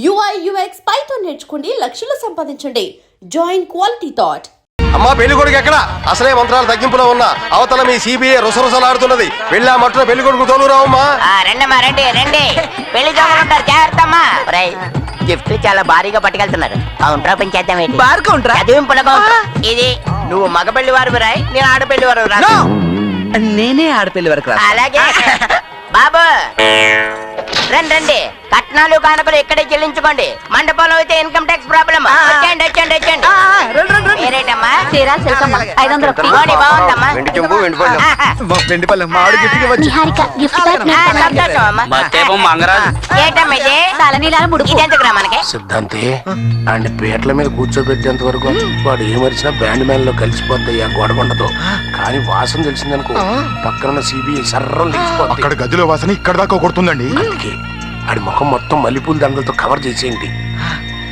UI UX Python నేర్చుకోండి లక్షలు సంపాదించండి. Join quality thought అమ్మా పెళ్ళి కొడుకు ఎక్కడ? అసలే మంత్రాలు తగ్గింపులో ఉన్నా. అవతల మీ సిబిఐ రుసరుసలాడుతున్నది. వెళ్ళా మట్టున పెళ్ళి కొడుకు తోలురావమ్మా. ఆ, రండమ్మా రండి రండి. పెళ్ళి జోకులు ఉంటారు జాగ్రత్త అమ్మా. ఒరేయ్, గిఫ్ట్ చాలా భారీగా పట్టుకెళ్తున్నారు. కౌంటర్ ఓపెన్ చేద్దాం ఏంటి? బార్ కౌంటరా? చదివింపుల కౌంటర్ ఇది నువ్వు మగపెళ్ళి వారు రాయ్ నేను ఆడపెళ్ళి వారు రా! నేనే ఆడపిల్లి వరకు రా అలాగే. బాబు రండి రండి. కట్నాలు కానుకలు ఇక్కడే చెల్లించుకోండి. మండపంలో అయితే ఇన్కమ్ ట్యాక్స్ ప్రాబ్లమ్ వచ్చేయండి వచ్చేయండి వచ్చేయండి. మీరేటమ్మా చీరాల సిల్కమ్మ ఐదు వందలు ఒకటి. మోడీ బాగుందమ్మా. వెండి చెంబు వెండి పళ్ళెం. ఆహా. వెండి పల్లెం మామిడి గిఫ్ట్ ఇవ్వచ్చు నిహారిక గిఫ్ట్ ప్యాక్ ఆ, సంతోషం అమ్మా మత్తేపం మంగరాజు ఏంటమ్మా ఇది? తలనీలాల ముడుపు. ఇదెందుకురా మనకి? సిద్ధాంతి ఆయన పీటల మీద కూర్చోబెట్టేంత వరకు వాడు ఏమరిచినా బ్యాండ్ మ్యాన్లో కలిసిపోతాయి ఆ గొడవండతో కానీ వాసన తెలిసిందనుకో పక్కన సిబిఐ సర్రం లేచిపోతాయి అక్కడ గదిలో వాసన ఇక్కడ దాకా కొడుతుందండి. అందుకే. ఆడి ముఖం మొత్తం మల్లెపూల దండలతో కవర్ చేసేయండి.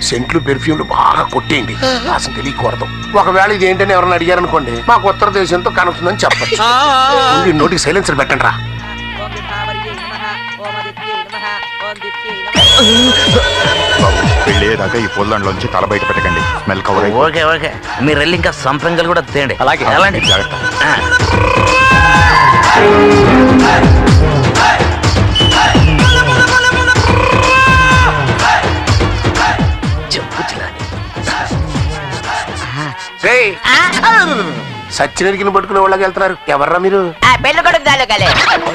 సెంట్లు పెర్ఫ్యూమ్లు బాగా కొట్టేయండి. వాసన తెలియకూడదు. ఒకవేళ ఇది ఏంటని ఎవరైనా అడిగారనుకోండి మాకు ఉత్తర దేశంతో కనుకుందని చెప్పచ్చు నోటికి సైలెన్సర్ పెట్టండి రా ఈ పొల్లంలోంచి తల బయట పెట్టకండి. స్మెల్ కవర్ అయిపో ఓకే ఓకే. మీరు వెళ్ళి ఇంకా సంప్రంగలు కూడా తేండి అలాగే. వెళ్ళండి జాగ్రత్త. సచ్చినరికి పట్టుకునే వాళ్ళకి వెళ్తున్నారు. ఎవర్రా మీరు? ఆ పెళ్ళి కొడుకు తాలూకాలే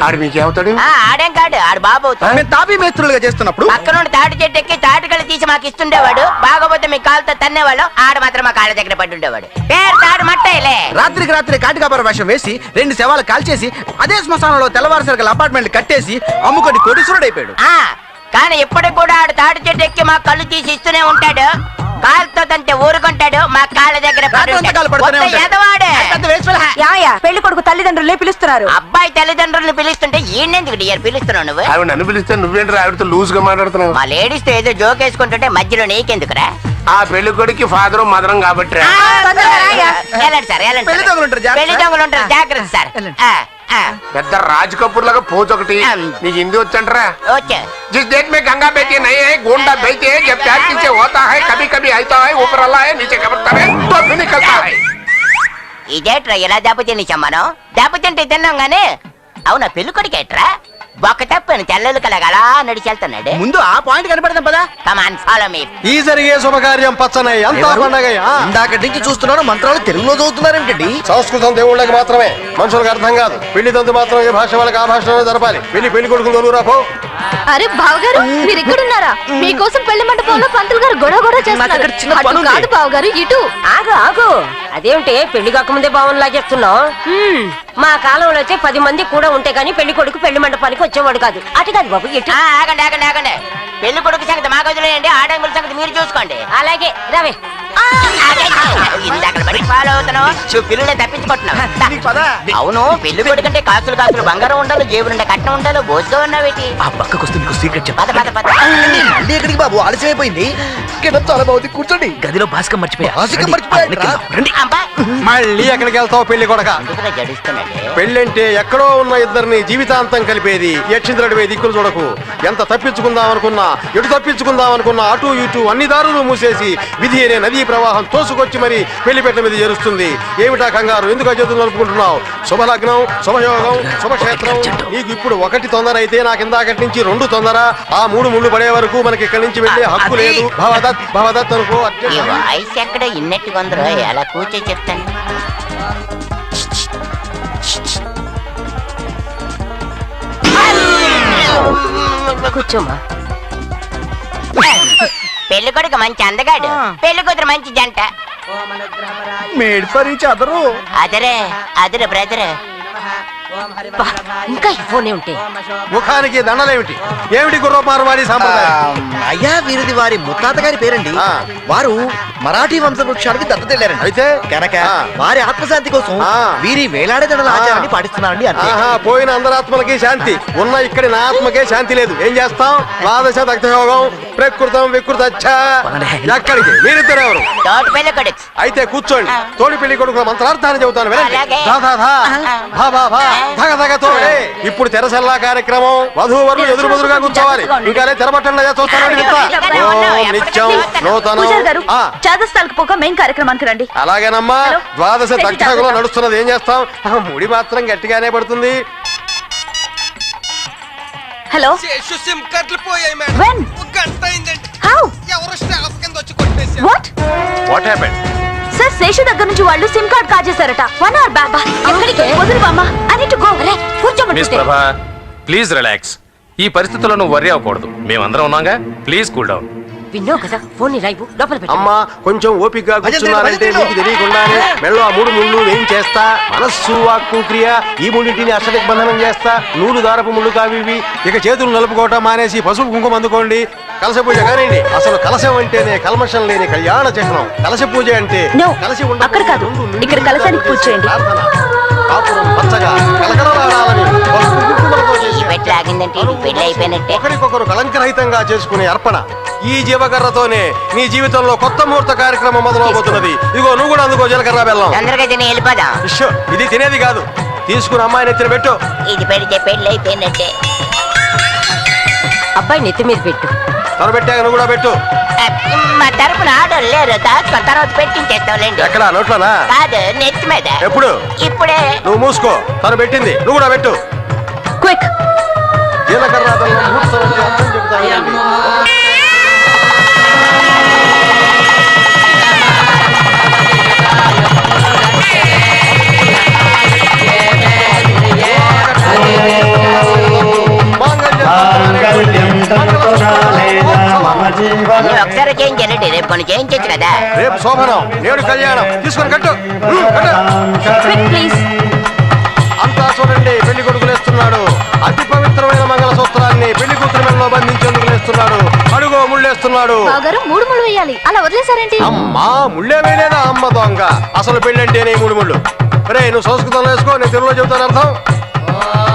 ఆడు మీకేమవుతాడు ఆ, ఆడేం కాడు ఆడు బాబు అవుతాడు. మేము తాపీ మేస్త్రులుగా చేస్తున్నప్పుడు పక్క నుండి తాటి చెట్టు ఎక్కి తాటికలు తీసి మాకు ఇస్తుండేవాడు. బాగోపోతే మీ కాలుతో తన్నేవాడు ఆడు మాత్రం మా కాళ్ళ దగ్గర పడి ఉండేవాడు. పేరు తాడు మట్టేలే రాత్రికి రాత్రి కాటికాపర వేషం వేసి రెండు శవాలు కాల్చేసి అదే శ్మశానంలో తెల్లవారుసరికల అపార్ట్మెంట్ కట్టేసి అమ్ముకొని కోటీశ్వరుడైపోయాడు. ఆ కానీ ఇప్పటికి కూడా ఆడు తాటి చెట్టు ఎక్కి మా కళ్ళు తీసి ఇస్తూనే ఉంటాడు. కాలుతో తంటే ఊరుకుంటాడు మా కాళ్ళ దగ్గర పెళ్ళి కొడుకు తల్లిదండ్రులే పిలుస్తున్నారు. అబ్బాయి తల్లిదండ్రులు పిలుస్తుంటే ఈయనెందుకు డియర్ పిలుస్తున్నావు నువ్వు? ఆవిడ నన్ను పిలిస్తే నువ్వేంటి ఆవిడతో లూజ్గా మాట్లాడుతున్నావు? మా లేడీస్తో ఏదో జోక్ వేసుకుంటుంటే మధ్యలో నీకెందుకురా? ఆ పెళ్ళి కొడుకు ఫాదర్ మదరం కాబట్టి సార్ పెళ్ళి. దొంగలు ఉంటారు, జాగ్రత్త. సార్. పెద్ద రాజ్ కపూర్ లాగా పోజ్ ఒకటి ఆమ్. నీకు హిందీ వచ్చంటరా ఓకే जिस देश में गंगा बेटी नहीं है गोंडा बेटी है जब प्यार पीछे होता है कभी कभी आता है ऊपर अल्लाह है नीचे कबरता है तो फिर निकलता है ఇదేట్రా ఇలా దెబ్బతిని మనం దెబ్బతింటే తిన్నాం గానీ అవునా పెళ్లి కొడుకేట్రా ఒక తప్పని తెల్లలు కలగా అలా నడిచి వెళ్తున్నాడు ముందు ఆ పాయింట్ కనపడదాం పదా. కమాన్ ఫాలో మీ ఈ జరిగే శుభకార్యం పచ్చనై. అంతా పండగ ఇందాక నుంచి చూస్తున్నాను మంత్రాలు తెలుగులో చదువుతున్నారేమిటండి సంస్కృతం దేవుళ్ళకి మాత్రమే మనుషులకు అర్థం కాదు. పెళ్ళి తంతు మాత్రం ఏ భాష వాళ్ళకి ఆ భాషలోనే జరపాలి. పెళ్ళి పెళ్ళి కొడుకులు తోలురా పో. అరే బావగారు మీరు ఎక్కడున్నారా మీకోసం పెళ్ళి మండపంలో పంతులు గారు గొడవ గొడవ చేస్తున్నారు. పని. కాదు బావగారు ఇటు. ఆగు ఆగు. అదేమిటి పెళ్ళి కాకముందే భావం లాగేస్తున్నావు మా కాలంలో అయితే పది మంది కూడా ఉంటే గానీ పెళ్ళి కొడుకు పెళ్ళి మండపానికి వచ్చేవాడు కాదు. అటు కాదు బాబు ఇటు. ఆ, ఆగండి ఆగండి ఆగండి. పెళ్ళి కొడుకు సంగతి మాకు వదిలేయండి ఆడంగుల సంగతి మీరు చూసుకోండి. అలాగే రావే. ఇందాక బడి ఫాలో అవుతున్నావు? నువ్వు పిల్లలే తప్పించుకుంటున్నావు. దా. అవును పెళ్ళి కొడుకంటే కాసులు కాసులు బంగారం ఉండాలి కట్నం ఉండాలి బోసుగా ఉన్నావేటి ఆ పక్కకు వస్తే మీకు సీక్రెట్ పద పద పద. మళ్ళీ ఎక్కడికి బాబు? ఆలస్యం అయిపోయింది కింద చాలా బాగుంది కూర్చోండి. గదిలో భాస్కర్ మర్చిపోయా? మళ్ళీ ఎక్కడికి వెళ్తావు పెళ్ళి కొడక? పెళ్ళంటే ఎక్కడో ఉన్న ఇద్దరిని జీవితాంతం కలిపేది యక్షింద్రుడివే దిక్కులు చూడకు. ఎంత తప్పించుకుందాం అనుకున్నా ఎటు తప్పించుకుందాం అనుకున్నా అటు ఇటు అన్ని దారులు మూసేసి విధి అనే నదీ ప్రవాహం తోసుకొచ్చి మరి పెళ్ళిపెట్ట మీద చేరుస్తుంది. ఏమిటా కంగారు? ఎందుకు అజతులు నలుపుకుంటున్నావు? శుభలగ్నం శుభయోగం శుభక్షేత్రం. నీకు ఇప్పుడు ఒకటి తొందర అయితే నాకు ఇందాకటి నుంచి రెండు తొందర. ఆ మూడు ముళ్ళు పడే వరకు మనకి ఇక్కడి నుంచి వెళ్ళే హక్కు లేదు. భవదత్ భవదత్ అనుకో ఈ అర్జెంట్. వాయిస్ ఎక్కడ ఇన్నట్టుగా ఉందో ఎలా కూర్చో చెప్తాను. కూర్చోమ్మా పెళ్ళి కొడుకు మంచి అందగాడు. పెళ్ళి కూతురు మంచి జంట. Made for each other. అదరే అదరే బ్రదర్. ఇంకా ఫోనే ఉంటే ముఖానికి దండలేమిటి? ఏమిటి గుర్రపారవాడి సాంప్రదాయం? అయ్యా వీరిది వారి ముత్తాత గారి పేరండి. వారు మరాఠీ వంశవృక్షానికి దత్తత వెళ్ళారండి అయితే? కనుక. వారి ఆత్మశాంతి కోసం. వీరి వేలాడే దండల. ఆచారాన్ని పాటిస్తున్నారండి పోయిన అందరాత్మలకి శాంతి. ఉన్న ఇక్కడి నా ఆత్మకే శాంతి లేదు. ఏం చేస్తాం? ద్వాదశ దగ్ధయోగం. ప్రకృతం వికృత ఎక్కడికి? మీరిద్దరు ఎవరు కొడుకు. అయితే కూర్చోండి. తోడి పెళ్ళి కొడుకుల మంత్రార్థాన్ని చెబుతాను. ఇప్పుడు తెరసల్లా కార్యక్రమం వధువు వరులు ఎదురు బదురుగా కూర్చోవాలి. ఇంకా తెరబట్టండి చూస్తానండి. నిత్యం నూతనం పోక మెయిన్ కార్యక్రమానికి రండి. అలాగేనమ్మా. ద్వాదశ జాగ్రత్త. నడుస్తున్నది. ఏం చేస్తాం? ముడి మాత్రం గట్టిగానే పడుతుంది. Hello. When how what what happened sir Seshu దగ్గర నుంచి వాళ్ళు సిమ్ కార్డ్ కాజేశారట. వన్ అవర్ బ్యాక్ ఎక్కడికి? వదిలి బామ్మ ఐ నీడ్ టు గో అరే మిస్ కూర్చోమంటుంటే ప్రభా ప్లీజ్ రిలాక్స్ ఈ పరిస్థితుల్లో నువ్వు వర్రీ అవ్వకూడదు. మేమందరం ఉన్నాగా. ప్లీజ్ కూల్ డౌన్ విన్నావు కదా? ఫోన్ లైవ్ లోపల పెట్టు. అమ్మా కొంచెం ఓపికగా కూర్చున్నారంటే మీకు తెలియకుండానే మెళ్ళో ఆ మూడు ముళ్ళు ఏం చేస్తా? మనస్సు వాక్కు క్రియ ఈ మూడింటిని అష్టదిగ్బంధనం చేస్తా. నూలు దారపు ముళ్ళు కావి ఇవి. ఇక చేతులు నలుపుకోవటం మానేసి పసుపు కుంకుమ అందుకోండి. కలశ పూజ కానివ్వండి. అసలు కలశం అంటేనే కల్మషం లేని కళ్యాణ చిహ్నం. కలశ పూజ అంటే ఉండకూడదు. అక్కడ కాదు. ఇక్కడ కలశానికి పూజ చేయండి. పచ్చగా కలకలలాడాలని పెట్టి ఆగిందంటే ఇది పెళ్ళి అయిపోయినట్టే. ఒకరికొకరు కలంకరహితంగా చేసుకునే అర్పణ. ఈ జీవకర్రతోనే నీ జీవితంలో కొత్త ముహూర్త కార్యక్రమం మొదలవబోతున్నది. ఇదిగో నువ్వు కూడా అందుకో జీలకర్ర బెల్లం. తొందరగా తిని వెళ్ళిపోదాం. ఇష్యో, ఇది తినేది కాదు. తీసుకుని అమ్మాయిని ఎత్తిన పెట్టు. ఇది పెడితే పెళ్ళి అయిపోయినట్టే. అబ్బాయి నెత్తి మీద పెట్టు. తను పెట్టాక నువ్వు కూడా పెట్టు. ఆ, మా తరపున ఆర్డర్ లేరు. దాచుకొని తర్వాత పెట్టించేస్తాంలేండి ఎక్కడ? నోట్లోనా? కాదు నెత్తి మీద. ఎప్పుడు? ఇప్పుడే. నువ్వు మూసుకో. తను పెట్టింది. నువ్వు కూడా పెట్టు. క్విక్ జీలకర్ర బెల్లం అర్థం ఒకసారి రేపు కొన్ని చేయించచ్చు కదా రేపు శోభనం నేడు కళ్యాణం. తీసుకొని కట్టు. అంతా చూడండి పెళ్ళి కొడుకులు వేస్తున్నాడు అతి పవిత్రమైన మంగళ సూత్రాన్ని పెళ్ళి కూతురు మెడలో బంధించేందుకు లేస్తున్నాడు. అడుగో ముళ్ళేస్తున్నాడు. బావగారు మూడు ముళ్ళు వేయాలి. అలా వదిలేశారేంటి? అమ్మా ముళ్ళే వేయలేదా అమ్మ దొంగ? అసలు పెళ్ళంటేనే మూడు ముళ్ళు. రే నువ్వు సంస్కృతంలో వేసుకో నేను తెలుగులో చెబుతాను అర్థం?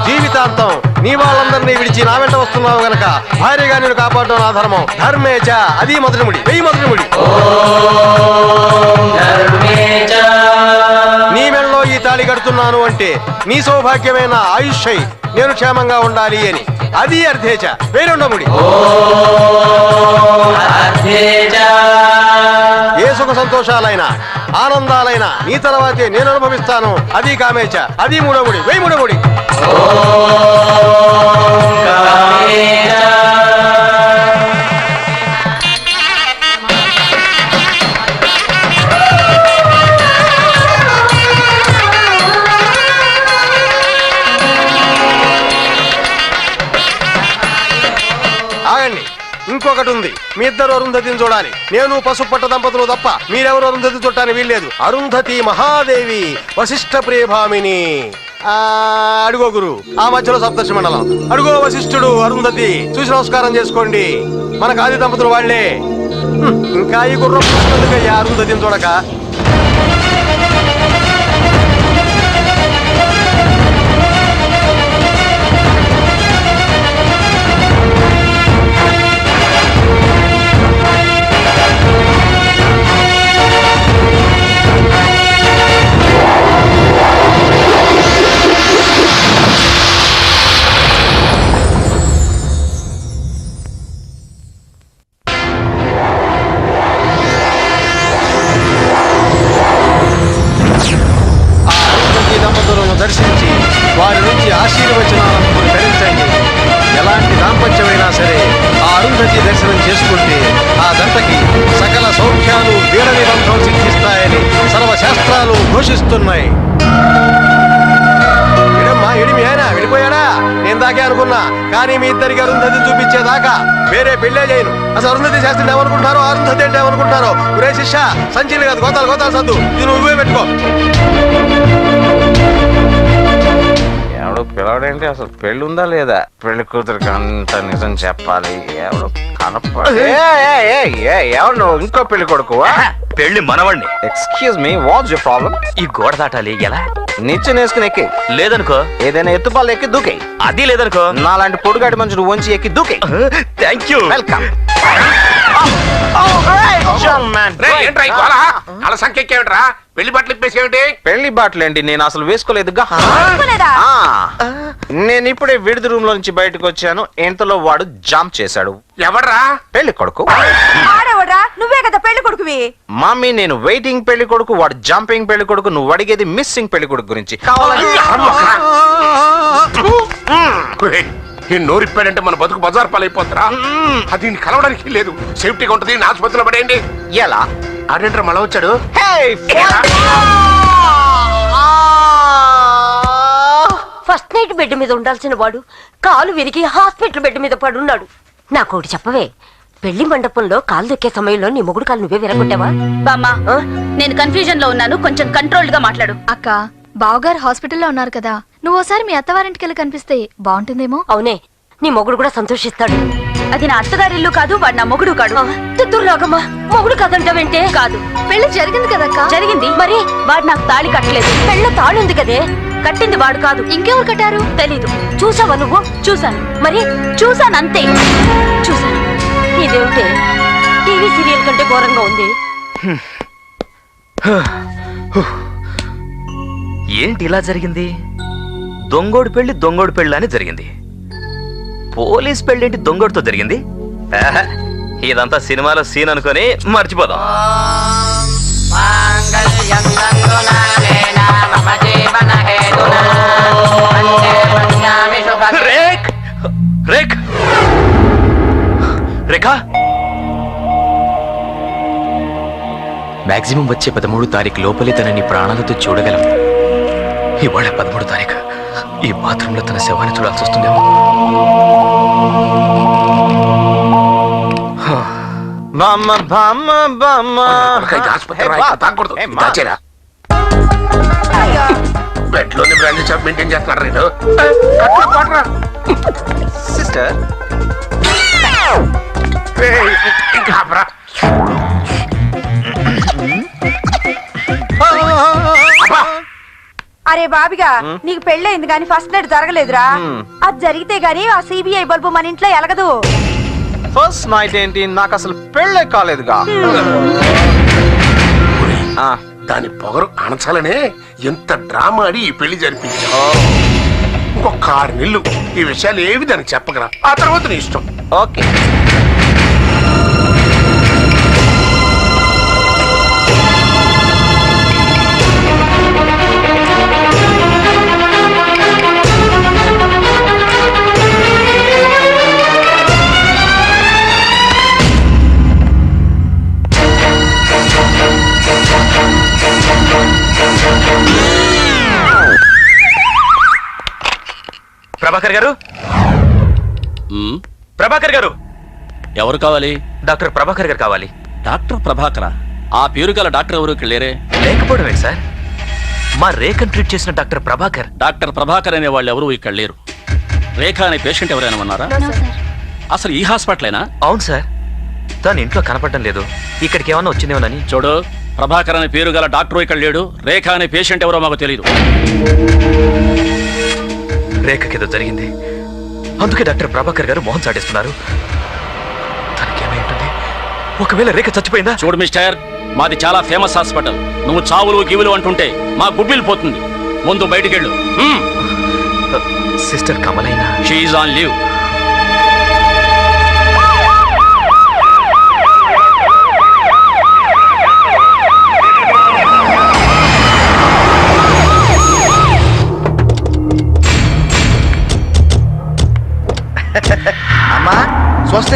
జీవితాంతం నీ వాళ్ళందరినీ విడిచి నా వెంట వస్తున్నావు గనక భార్యగా నేను కాపాడడం నా ధర్మం. ధర్మేచ అది మొదటి ముడి. వెయ్యి మొదటి ముడి. కడుతున్నాను అంటే నీ సౌభాగ్యమైన ఆయుష్యై నేను క్షేమంగా ఉండాలి అని. అది అర్థేచ వేరుండ ముడి ఏ సుఖ సంతోషాలైనా ఆనందాలైనా నీ తర్వాతే నేను అనుభవిస్తాను. అది కామేచ. అది మూడముడి. వెయ్యి మూడముడి. ఒకటి ఉంది మీ ఇద్దరు అరుంధతిని చూడాలి. నేను పసుపట్ట దంపతులు తప్ప మీరెవరు అరుంధతి చుట్టాని వీల్లేదు. అరుంధతి మహాదేవి వశిష్ఠ ప్రియభామిని. ఆ, అడుగో గురు. ఆ మధ్యలో సప్తర్షి మండలం. అడుగో వశిష్ఠుడు అరుంధతి. చూసి నమస్కారం చేసుకోండి. మన కాది దంపతులు వాళ్ళే. ఇంకా ఈ గుర్రం అరుంధతిని చూడక. ఘోషిస్తున్నాయి. విడమ్మా ఎడిమి ఆయన విడిపోయాడా? నేను దాకే అనుకున్నా. కానీ మీ ఇద్దరికి అరుంధతి చూపించేదాకా వేరే పెళ్ళే చేయను. అసలు అరుంధతి శాస్త్రి ఏమనుకుంటారో అరుంధతి అంటే ఏమనుకుంటారో ఒరే శిష్య సంచిలు కాదు గోతాలు గోతాలు సద్దు. ఇది నువ్వే పెట్టుకో. పిలవడేంటి? అసలు పెళ్ళి ఉందా లేదా? పెళ్ళి కూతురికి అంత నిజం చెప్పాలి. ఎవడు కనపడ ఎవడు నువ్వు ఇంకో పెళ్ళి కొడుకు పెళ్ళి మనవాణ్ణి. Excuse me what's your problem ఈ గోడ దాటాలి ఎలా? నిచ్చెన వేసుకుని ఎక్కి. లేదనుకో. ఏదైనా ఎత్తుపాలు ఎక్కి దూకే. అది లేదనుకో. నాలాంటి పొడుగాటి మనుషులు వంచి ఎక్కి దూకే. థ్యాంక్ యూ వెల్కమ్ ఈ గోల? అలా సంఖ్యకేమిట్రా పెళ్ళి బట్టలు ఇప్పేసేమిటి? పెళ్ళి బాటలేండి నేను అసలు వేసుకోలేదుగా ఆ, నేను ఇప్పుడే విడిది రూమ్లో నుంచి బయటకు వచ్చాను. ఇంతలో వాడు జాంప్ చేశాడు. ఎవడ్రా? పెళ్ళి కొడుకు. నువ్వే కదా పెళ్ళి కొడుకువి. మమ్మీ నేను వెయిటింగ్ పెళ్ళి కొడుకు వాడు జంపింగ్ పెళ్ళి కొడుకు నువ్వు అడిగేది మిస్సింగ్ పెళ్ళి కొడుకు గురించి. కావాలంటే ఈ నోరిప్పాడంటే మన బతుకు బజార్ పాలైపోతారా? అది దీన్ని కలవడానికి లేదు. సేఫ్టీగా ఉంటుంది ఆసుపత్రిలో పడేయండి. ఎలా? ఆడేంట్రా మళ్ళా వచ్చాడు? Hey, ఫస్ట్ నైట్ బెడ్ మీద ఉండాల్సిన వాడు కాలు విరిగి హాస్పిటల్ బెడ్ మీద పడున్నాడు. నాకోటి చెప్పవే పెళ్ళి మండపంలో కాలు దొక్కే సమయంలో నీ మొగుడు కాలు నువ్వే విరగొట్టావా? బామ్మా? నేను కన్ఫ్యూజన్లో ఉన్నాను కొంచెం కంట్రోల్డ్గా మాట్లాడు. అక్క బావగారు హాస్పిటల్లో ఉన్నారు కదా. నువ్వు ఓసారి మీ అత్తవారింటికి వెళ్ళి కనిపిస్తే బాగుంటుందేమో అవునే నీ మొగుడు కూడా సంతోషిస్తాడు. అది నా అత్తగారి ఇల్లు కాదు వాడు నా మొగుడు కాడు. తుర్రాగమ్మా మొగుడు కాదంటావేంటే? కాదు. పెళ్ళి జరిగింది కదక్క? జరిగింది. మరి వాడు నాకు తాళి కట్టలేదు. పెళ్ళ తాళుంది కదే? కట్టింది వాడు కాదు. ఇంకెవరు కట్టారు? తెలీదు. చూసావా నువ్వు? చూశాను. మరి? చూశాను. అంతే చూశాను ఇదేమిటే టీవీ సీరియల్ కంటే ఘోరంగా ఉంది. ఏంటి ఇలా జరిగింది? దొంగోడు పెళ్ళి దొంగోడు పెళ్ళి అని జరిగింది. పోలీస్ పెళ్ళేంటి దొంగోడితో జరిగింది? ఇదంతా సినిమాలో సీన్ అనుకొని మర్చిపోదాం. రేక్! రేక్! రేఖా! వచ్చే పదమూడు తారీఖు లోపలే తనని ప్రాణాలతో చూడగలం. ఇవాళ పదమూడు తారీఖు. ఈ బాత్రూంలో తన శవాన్ని చూడాల్సి వస్తుందేమో. బామ్మ బ్రాండ్ చేస్తున్నారు నేను సిస్టర్. అరే బాబిగా నీకు పెళ్ళయింది కానీ ఫస్ట్ నైట్ జరగలేదురా. అది జరిగితే గానీ ఆ సిబిఐ బల్బు మన ఇంట్లో ఎలగదు. ఫస్ట్ నైట్ ఏంటి? నాకు అసలు పెళ్ళే కాలేదుగా. ఆ, దాని పొగరు అణచాలనే ఎంత డ్రామా ఆడి ఈ పెళ్ళి జరిపించావు. ఇంకొక ఆరు నెలలు ఈ విషయాలు ఏవి దానికి చెప్పగల ఆ తర్వాత నీ ఇష్టం. ఓకే. ప్రభాకర్ గారు? ప్రభాకర్ గారు? ఎవరు కావాలి? డాక్టర్ ప్రభాకర్ గారు కావాలి. డాక్టర్ ప్రభాకర? ఆ పేరు గల డాక్టర్ ఎవరు ఇక్కడ లేరే? లేకపోవడమే సార్? మా రేఖను ట్రీట్ చేసిన డాక్టర్ ప్రభాకర్. డాక్టర్ ప్రభాకర్ అనే వాళ్ళు ఎవరు ఇక్కడ లేరు? రేఖ అనే పేషెంట్ ఎవరైనా ఉన్నారా? అసలు ఈ హాస్పిటలేనా? అవును సార్. తను ఇంట్లో కనపడటం లేదు. ఇక్కడికి ఏమన్నా వచ్చిందేమోనని. చూడు ప్రభాకర్ అనే పేరు గల డాక్టర్ ఇక్కడ లేడు. రేఖ అనే పేషెంట్ ఎవరో మాకు తెలియదు రేఖకేదో జరిగింది. అందుకే డాక్టర్ ప్రభాకర్ గారు మోహన్ చాటేస్తున్నారు. తనకేమై ఉంటుంది? ఒకవేళ రేఖ చచ్చిపోయిందా? చూడు మిస్టర్ మాది చాలా ఫేమస్ హాస్పిటల్. నువ్వు చావులు గివులు అంటుంటే మా గుడ్విల్ పోతుంది. ముందు బయటికెళ్ళు. సిస్టర్ కమలైనా. షీఈ్ ఆన్ లీవ్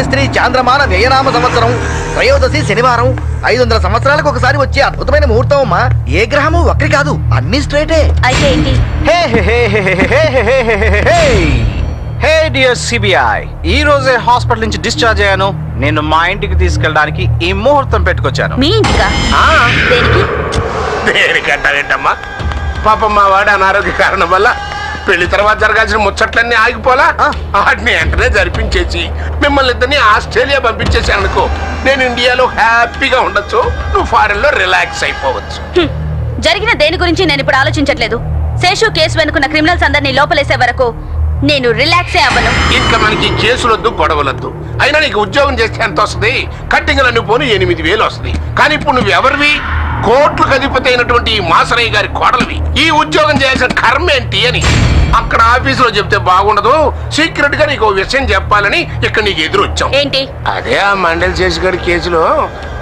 స్వస్తి స్త్రీ చాంద్రమాన వ్యయనామ సంవత్సరం త్రయోదశి శనివారం ఐదు వందల సంవత్సరాలకు ఒకసారి వచ్చే అద్భుతమైన ముహూర్తం అమ్మా ఏ గ్రహము వక్రి కాదు అన్ని స్ట్రైటే అయితే ఏంటి హే హే హే హే హే హే హే హే హే హే హే. హే డియర్ సిబిఐ ఈ రోజే హాస్పిటల్ నుంచి డిశ్చార్జ్ అయ్యాను నేను మా ఇంటికి తీసుకెళ్ళడానికి ఈ ముహూర్తం పెట్టుకొచ్చాను మీ ఇంటికా ఆ, దేనికి పాపం మా వాడి అనారోగ్య కారణం వల్ల పెళ్ళి తర్వాత జరగాల్సిన ముచ్చట్లన్నీ ఆగిపోలా? వాటిని వెంటనే జరిపించేసి మిమ్మల్ని ఇద్దరిని ఆస్ట్రేలియా పంపించేసాను అనుకో నేను ఇండియాలో హ్యాపీగా ఉండొచ్చు నువ్వు ఫారెన్లో రిలాక్స్ అయిపోవచ్చు. జరిగిన దేని గురించి నేను ఇప్పుడు ఆలోచించట్లేదు. శేషు కేసు వెనుకున్న క్రిమినల్స్ అందరినీ లోపలేసే వరకు నేను రిలాక్సే అవ్వను. ఇంకా మనకి కేసులొద్దు గొడవలొద్దు అయినా నీకు ఉద్యోగం చేస్తే ఎంత వస్తుంది? కట్టింగ్ నన్ను పోను ఎనిమిది వేలు వస్తుంది. కానీ ఇప్పుడు నువ్వు ఎవరివి? కోట్లు అధిపతి అయినటువంటి ఈ మాసరయ్య గారి కోడలివి. ఈ ఉద్యోగం చేయాల్సిన కర్మ ఏంటి అని. అక్కడ ఆఫీసులో చెప్తే బాగుండదు. సీక్రెట్గా నీకు విషయం చెప్పాలని ఇక్కడ నీకు ఎదురు వచ్చాం ఏంటి? అదే ఆ మండలి చేసిగారి కేసులో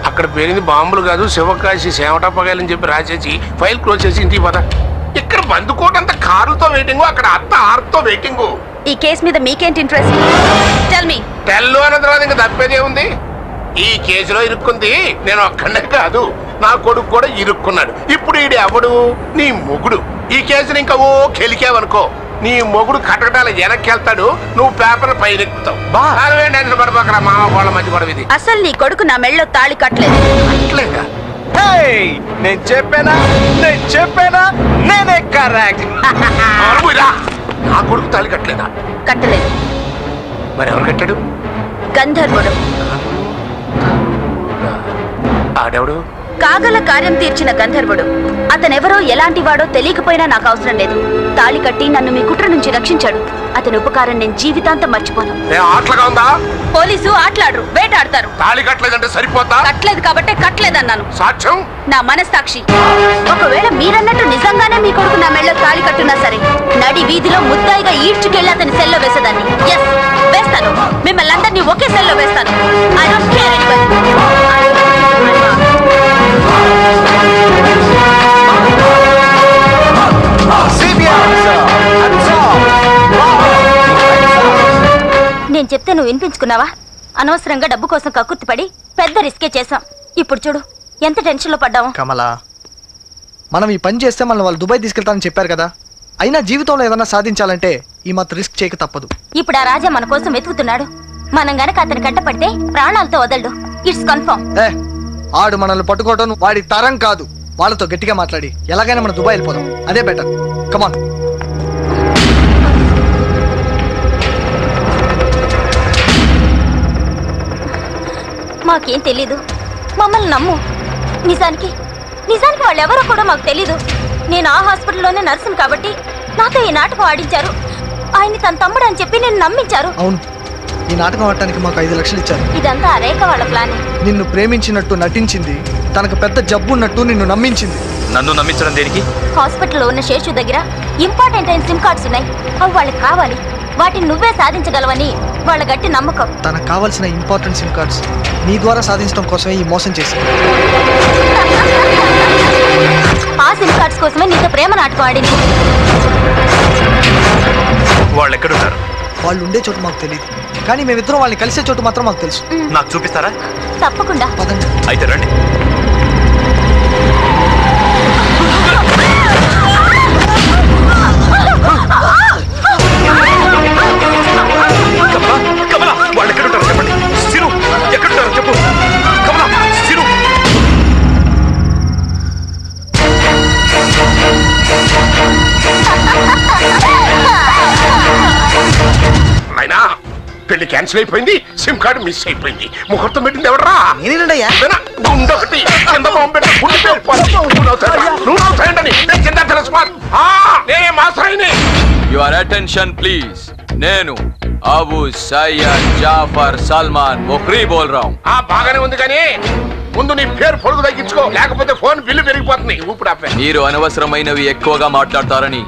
అక్కడ పేరింది బాంబులు కాదు శివకాశి సేవటప్పగాయలని చెప్పి రాసేసి ఫైల్ క్లోజ్ చేసి ఇంటికి పద ఇక్కడ బందుకోటంత కారుతో వెయిటింగ్ అక్కడ అత్త ఆర్తో వెయిటింగ్ ఈ కేసు మీద మీకేంటి ఇంట్రెస్ట్ టెల్ మీ తెల్లు అన్న తర్వాత ఇంకా తప్పేదే ఉంది. ఈ కేసులో ఇరుక్కుంది నేను ఒక్కడే కాదు నా కొడుకు కూడా ఇరుక్కున్నాడు. ఇప్పుడు ఈడు ఎవడు? నీ మొగుడు. ఈ కేసుని ఇంకా ఓ కెలికావనుకో. నీ మొగుడు కటకటాల వెనక్కి వెళ్తాడు నువ్వు పేపర్ పైన ఎక్కుతావు బా. అరవై టెన్షన్ పడిపోకరా మామ వాళ్ళ మధ్య గొడవ ఇది అసలు నీ కొడుకు నా మెళ్ళో తాళి కట్టలేదు. అట్లేదా నేను చెప్పానా? నేను చెప్పానా? నేనే కరెక్ట్. నా కొడుకు తాళి కట్టలేదా? కట్టలేదు. మరి ఎవరు కట్టాడు? గంధర్వుడు. ఆడెవడు? కాగల కార్యం తీర్చిన గంధర్వుడు. అతనెవరో ఎలాంటి వాడో తెలియకపోయినా నాకు అవసరం లేదు. తాళి కట్టి నన్ను మీ కుట్ర నుంచి రక్షించాడు. అతని ఉపకారం నేను జీవితాంతం మర్చిపోను. పోలీసు ఆటలాడరు వేటాడతారు. తాళి కట్టలేదంటే సరిపోతా కట్టలేదు కాబట్టే కట్టలేదన్నాను. సాక్ష్యం నా మనస్సాక్షి. ఒకవేళ మీరన్నట్టు నిజంగానే మీ కొడుకు నా మెళ్ళో తాళి కట్టున్నా సరే నడి వీధిలో ముద్దాయిగా ఈడ్చుకెళ్ళి అతని సెల్లో వేసేదాన్ని. ఎస్ వేస్తాను. మిమ్మల్ని అందరినీ ఒకే సెల్లో వేస్తాను. ఐ డోంట్ కేర్ నేను చెప్తే నువ్వు వినిపించుకున్నావా? అనవసరంగా డబ్బు కోసం కక్కుర్తిపడి పెద్ద రిస్కే చేశాం. ఇప్పుడు చూడు ఎంత టెన్షన్లో పడ్డాము కమలా మనం ఈ పని చేస్తే మనం వాళ్ళు దుబాయ్ తీసుకెళ్తానని చెప్పారు కదా. అయినా జీవితంలో ఏదైనా సాధించాలంటే ఈ మాత్రం రిస్క్ చేయక తప్పదు. ఇప్పుడు ఆ రాజా మన కోసం వెతుకుతున్నాడు. మనం గనక అతని కంటపడితే ప్రాణాలతో వదలడు. ఇట్స్ కన్ఫర్మ్ ఏ ఆడు మనల్ని పట్టుకోవడం వాడి తరం కాదు. వాళ్ళతో గట్టిగా మాట్లాడి. ఎలాగైనా మనం దుబాయ్ వెళ్ళిపోదాం అదే బెటర్ కమాన్ మాకేం తెలీదు. మమ్మల్ని నమ్ము. నిజానికి నిజానికి వాళ్ళు ఎవరో కూడా మాకు తెలీదు. నేను ఆ హాస్పిటల్లోనే నర్సును కాబట్టి నాతో ఈ నాటకం ఆడించారు. ఆయన్ని తన తమ్ముడు అని చెప్పి నేను నమ్మించారు. అవును. ఈ నాటకం ఆడటానికి మాకు ఐదు లక్షలు ఇచ్చారు. ఇదంతా రేఖ వాళ్ళ ప్లాన్. నిన్ను ప్రేమించినట్టు నటించింది తనకు పెద్ద జబ్బు ఉన్నట్టు నిన్ను నమ్మించింది. నన్ను నమ్మించడం దేనికి? హాస్పిటల్లో ఉన్న శేషు దగ్గర ఇంపార్టెంట్ అయిన సిమ్ కార్డ్స్ ఉన్నాయి. అవి వాళ్ళకి కావాలి. వాటిని నువ్వే సాధించగలవని వాళ్ళ గట్టి నమ్మకం. తనకు కావాల్సిన ఇంపార్టెంట్ సిమ్ కార్డ్స్ నీ ద్వారా సాధించడం కోసమే ఈ మోసం చేసింది ఆ సిమ్ కార్డ్స్ కోసమే నీతో ప్రేమ నాటకం ఆడింది. వాళ్ళు ఎక్కడున్నారు వాళ్ళు ఉండే చోటు మాకు తెలియదు కానీ మేమిద్దరం వాళ్ళని కలిసే చోటు మాత్రం మాకు తెలుసు. నాకు చూపిస్తారా? తప్పకుండా. పదండి. అయితే రండి. పెళ్ళి క్యాన్సిల్ అయిపోయింది సిమ్ కార్డు మిస్ అయిపోయింది. ముహూర్తం పెట్టింది ఎవడరా నేనేనండయ్యా గుండొకటి కింద బాంబు పెట్టి. గుండె. నువ్వు? నేను కింద తెలుసుకోవాలి. ఆ, నేనే మాస్టరైని. Your attention please. నేను అబు సయ్యద్ జాఫర్ సల్మాన్ ముఖ్రీ బోల్ రా ఆ బాగానే ఉంది కానీ ముందు నీ పేరు పొడుగు తగ్గించుకో. లేకపోతే ఫోన్ బిల్లు పెరిగిపోతుంది. ఊపిడి ఆపే. మీరు అనవసరమైనవి ఎక్కువగా మాట్లాడతారని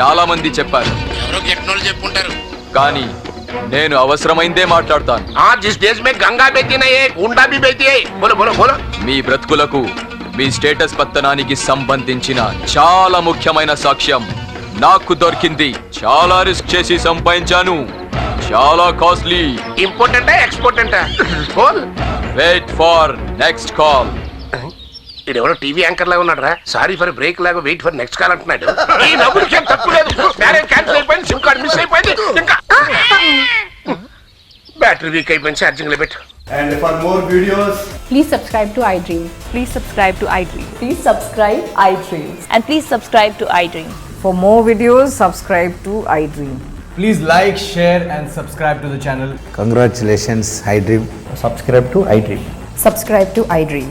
చాలా మంది చెప్పారు. ఎవరో చెప్పుంటారు కానీ నేను అవసరమైందే మాట్లాడతాను. ఆ జిస్ దేశ్ మే బ్రతుకులకు మీ స్టేటస్ పత్తనానికి సంబంధించిన చాలా ముఖ్యమైన సాక్ష్యం నాకు దొరికింది. చాలా రిస్క్ చేసి సంపాదించాను. చాలా costly. Important ఎక్స్పోర్టెంట్? Boll. Wait for next call ఇడెవడో టీవీ యాంకర్ లాగా ఉన్నాడు రా సారీ ఫర్ బ్రేక్ లాగా వెయిట్ ఫర్ నెక్స్ట్ కాల్ అంటున్నాడు ఈ నవ్వులకి ఏం తప్పు లేదు మ్యారేజ్ క్యాన్సిల్ అయిపోయింది సిమ్ కార్డ్ మిస్ అయిపోయింది ఇంకా బ్యాటరీ వీక్ అయిపోయింది ఛార్జింగ్లో పెట్టు And for more videos, Please subscribe to iDream. Please subscribe to iDream. Please subscribe iDream. And please subscribe to iDream. For more videos, subscribe to iDream. please like, share, and subscribe to the channel. Dream subscribe to iDream Subscribe to iDream.